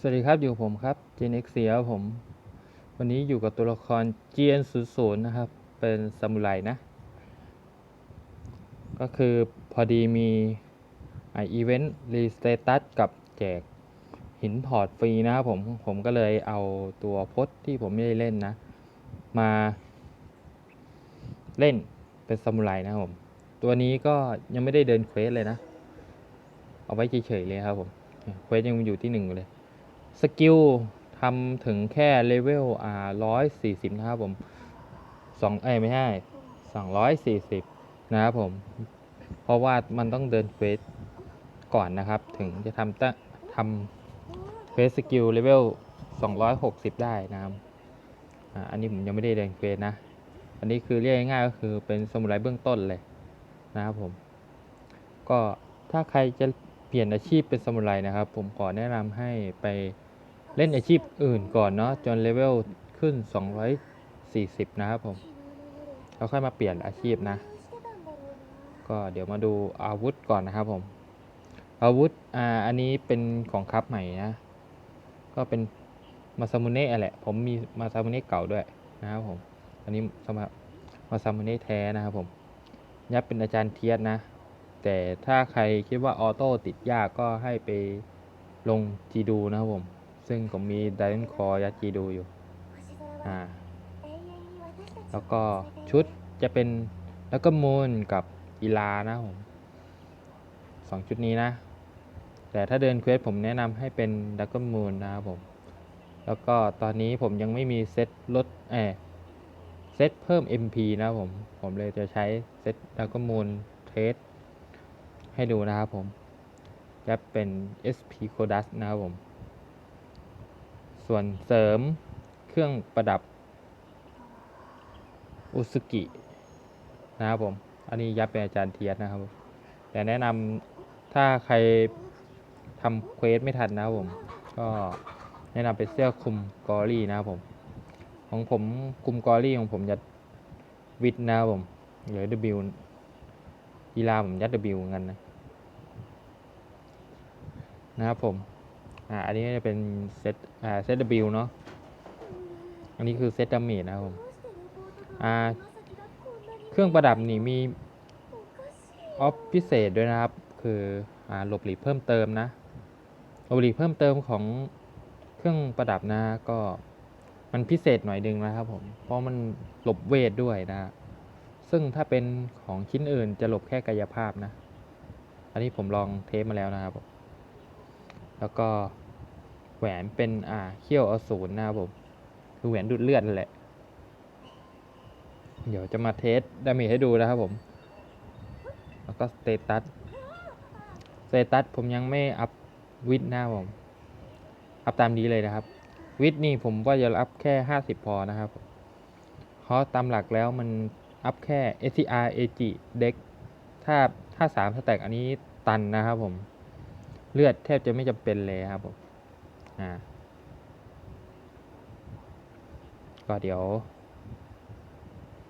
สวัสดีครับอยู่ผมครับ GNX เสียผม วันนี้อยู่กับตัวละคร GN00 นะครับ เป็นซามูไรนะ ก็คือพอดีมีไออีเวนต์รีสเตตัสกับแจกหินพอร์ตฟรีนะครับผม ผมก็เลยเอาตัวพจน์ที่ผมไม่ได้เล่นนะ มาเล่นเป็นซามูไรนะครับผม ตัวนี้ก็ยังไม่ได้เดินเควสเลยนะ เอาไว้เฉยๆเลยครับผมเควสยังอยู่ที่หนึ่งอยู่เลย สกิลทำถึงแค่เลเวลอ่าร้อยสี่สิบนะครับผมสองเอ้ยไม่ใช่สองร้อยสี่สิบนะครับผม เพราะว่ามันต้องเดินเควสก่อนนะครับ ถึงจะทำตะทำเควสสกิลเลเวลสองร้อยหกสิบได้นะครับอ่าอันนี้ผมยังไม่ได้เดินเควสนะ อันนี้คือเรียกง่ายก็คือเป็นสมุไรเบื้องต้นเลยนะครับผม ก็ถ้าใครจะเปลี่ยนอาชีพเป็นสมุไรนะครับ ผมขอแนะนำให้ไป เล่นอาชีพอื่นก่อนเนาะจนเลเวลขึ้น 240 นะครับผมแล้วค่อยมาเปลี่ยนอาชีพนะ ก็เดี๋ยวมาดูอาวุธก่อนนะครับผม อาวุธอ่าอันนี้เป็นของคับใหม่นะ ก็เป็นมาซามุเน่แหละ ผมมีมาซามุเน่เก่าด้วยนะครับผม อันนี้สำหรับมาซามุเน่แท้นะครับผมยับเป็นอาจารย์เทียสนะ แต่ถ้าใครคิดว่าออโต้ติดยากก็ให้ไปลงจีดูนะครับผม ซึ่งผมมีได n นคอยัดจีดูอยู่อ่าแล้วก็ชุดจะเป็นแล้วก็มูนกับอีลานะผมสองชุดนี้นะ แต่ถ้าเดินเควสผมแนะนำให้เป็นดักเกิลมูนนะครับผม แล้วก็ตอนนี้ผมยังไม่มีเซตลดเออเซตเพิ่ม MP นะครับผม ผมเลยจะใช้เซตดักเกิลมูนเทสให้ดูนะครับผม จะเป็น SP Codus นะครับผม ส่วนเสริมเครื่องประดับอุสกินะครับผม อันนี้ยับเป็นอาจารย์เทียสนะครับ แต่แนะนำถ้าใครทำเควสไม่ทันนะครับผม ก็แนะนำเป็นเสื้อคลุมกอรี่นะครับผม ของผมคลุมกอรี่ของผมยัดวิดนะครับผมเหลือ W กีฬาผมยัด W เหมือนกันนะ นะครับผม อ่าอันนี้จะเป็นเซตอ่าเซต W เนาะอันนี้คือเซตดามจนะครับผมอ่าเครื่องประดับนี่มีออฟพิเศษด้วยนะครับ คืออ่าหลบหลีกเพิ่มเติมนะหลบหลีกเพิ่มเติมของเครื่องประดับนะก็มันพิเศษหน่อยนึงนะครับผม เพราะมันหลบเวทด้วยนะ ซึ่งถ้าเป็นของชิ้นอื่นจะหลบแค่กายภาพนะ อันนี้ผมลองเทสมาแล้วนะครับผม แล้วก็แหวนเป็นอ่าเขี้ยวอสูรนะครับผมคือแหวนดูดเลือดแหละ เดี๋ยวจะมาเทสดาเมจให้ดูนะครับผม แล้วก็สเตตัสสเตตัสผมยังไม่อัพวิดนะครับผม อัพตามนี้เลยนะครับ วิดนี่ผมว่าจะอัพแค่ 50 พอนะครับเพราะตามหลักแล้วมันอัพแค่ SCR AG Deck ถ้าถ้า3สแต็กอันนี้ตันนะครับผม เลือดแทบจะไม่จำเป็นเลยครับผมอ่าก็เดี๋ยว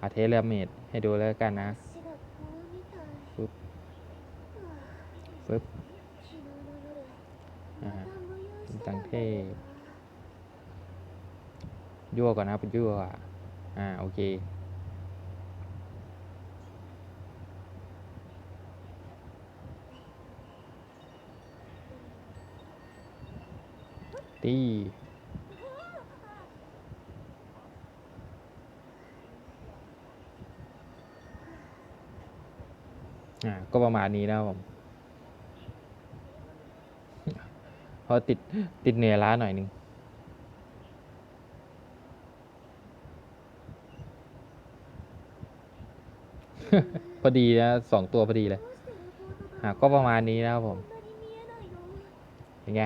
อาเทสเรเมดให้ดูแล้วกันนะฟึบฟึบอ่าตังเทพยั่วก่อนนะครับยั่วอ่าโอเค ตีอ่าก็ประมาณนี้นะผมเพราะติดติดเหนื่อยล้าหน่อยนึงพอดีนะสองตัวพอดีเลยอ่าก็ประมาณนี้นะครับผมเป็นไง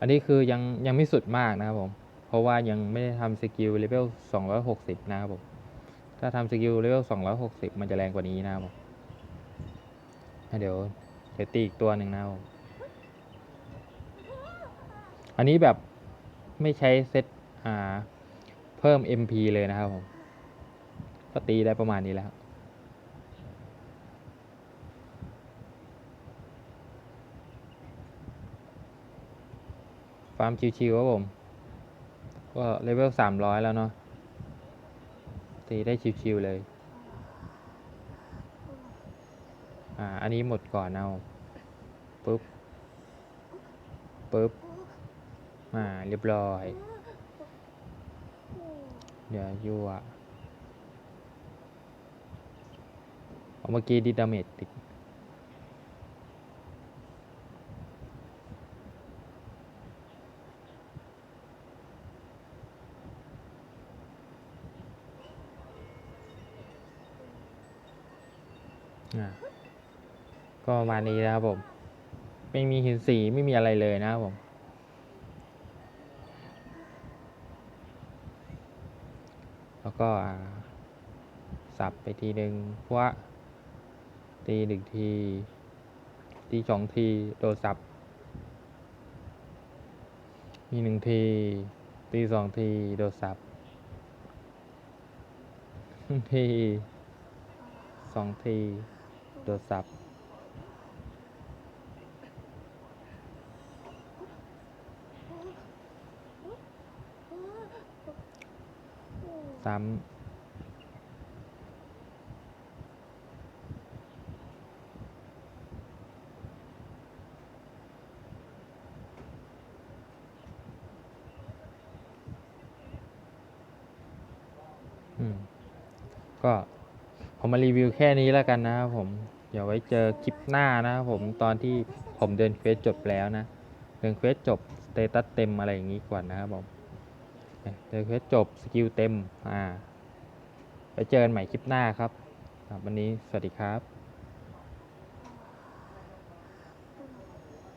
อันนี้คือยังยังไม่สุดมากนะครับผม เพราะว่ายังไม่ได้ทำสกิลเลเวล260 นะครับผม ถ้าทำสกิลเลเวล260 มันจะแรงกว่านี้นะครับผมเดี๋ยวเดี๋ยวตีอีกตัวหนึ่งนะครับผม อันนี้แบบไม่ใช้เซตอ่าเพิ่ม MP เลยนะครับผม ก็ตีได้ประมาณนี้แล้ว ฟาร์มชิวๆครับผม ก็เลเวลสามร้อยแล้วเนาะ ตีได้ชิวๆเลย อ่า อันนี้หมดก่อนเอาปุ๊บ ปุ๊บอ่าเรียบร้อย เดี๋ยวยั่วเอาเมื่อกี้ดิดาเมจติด ก็มานี้นะครับผม ไม่มีหินสีไม่มีอะไรเลยนะครับผม แล้วก็สับไปทีหนึ่งพราะตีหนึ่งที ตีสองทีโดนสับ มีหนึ่งที ตีสองทีโดนสับทีสองที โดนสับซ้ำอืมก็ผมมารีวิวแค่นี้แล้วกันนะครับผม เดี๋ยวไว้เจอคลิปหน้านะครับผมตอนที่ผมเดินเควสจบแล้วนะ เดินเควสจบสเตตัสเต็มอะไรอย่างนี้ก่อนนะครับผมเดินเควสจบสกิลเต็มอ่าไปเจอกันใหม่คลิปหน้าครับครับวันนี้สวัสดีครับ